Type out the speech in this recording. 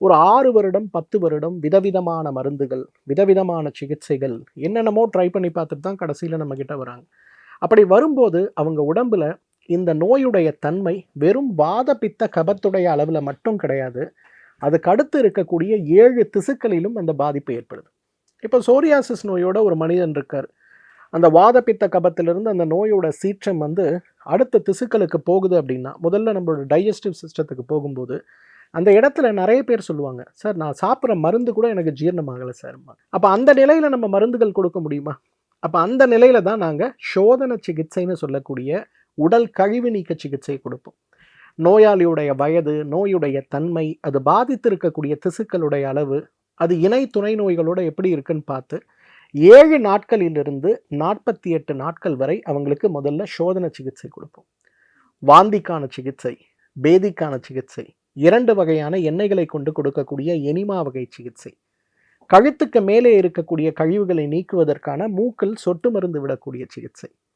ஒரு ஆறு வருடம் பத்து வருடம் விதவிதமான மருந்துகள் விதவிதமான சிகிச்சைகள் என்னென்னமோ ட்ரை பண்ணி பார்த்துட்டு தான் கடைசியில் நம்மக்கிட்ட வராங்க. அப்படி வரும்போது அவங்க உடம்புல இந்த நோயுடைய தன்மை வெறும் வாத பித்த கபத்துடைய அளவில் மட்டும் கிடையாது. அதுக்கு அடுத்து இருக்கக்கூடிய ஏழு திசுக்களிலும் அந்த பாதிப்பு ஏற்படுது. இப்போ சோரியாசிஸ் நோயோட ஒரு மனிதன் இருக்கார். அந்த வாதப்பித்த கபத்திலிருந்து அந்த நோயோட சீற்றம் வந்து அடுத்த திசுக்களுக்கு போகுது அப்படின்னா முதல்ல நம்மளோட டைஜஸ்டிவ் சிஸ்டத்துக்கு போகும்போது அந்த இடத்துல நிறைய பேர் சொல்லுவாங்க சார் நான் சாப்பிட்ற மருந்து கூட எனக்கு ஜீரணமாகலை சார். அப்போ அந்த நிலையில் நம்ம மருந்துகள் கொடுக்க முடியுமா? அப்போ அந்த நிலையில் தான் நாங்கள் சோதன சிகிச்சைன்னு சொல்லக்கூடிய உடல் கழிவு நீக்க சிகிச்சை கொடுப்போம். நோயாளியுடைய வயது நோயுடைய தன்மை அது பாதித்திருக்கக்கூடிய திசுக்களுடைய அளவு அது இணை துணை நோய்களோட எப்படி இருக்குன்னு பார்த்து ஏழு நாட்களிலிருந்து நாற்பத்தி எட்டு நாட்கள் வரை அவங்களுக்கு முதல்ல சோதனை சிகிச்சை கொடுப்போம். வாந்திக்கான சிகிச்சை பேதிக்கான சிகிச்சை இரண்டு வகையான எண்ணெய்களை கொண்டு கொடுக்கக்கூடிய எனிமா வகை சிகிச்சை. கழுத்துக்கு மேலே இருக்கக்கூடிய கழிவுகளை நீக்குவதற்கான மூக்கில் சொட்டு மருந்து விடக்கூடிய சிகிச்சை.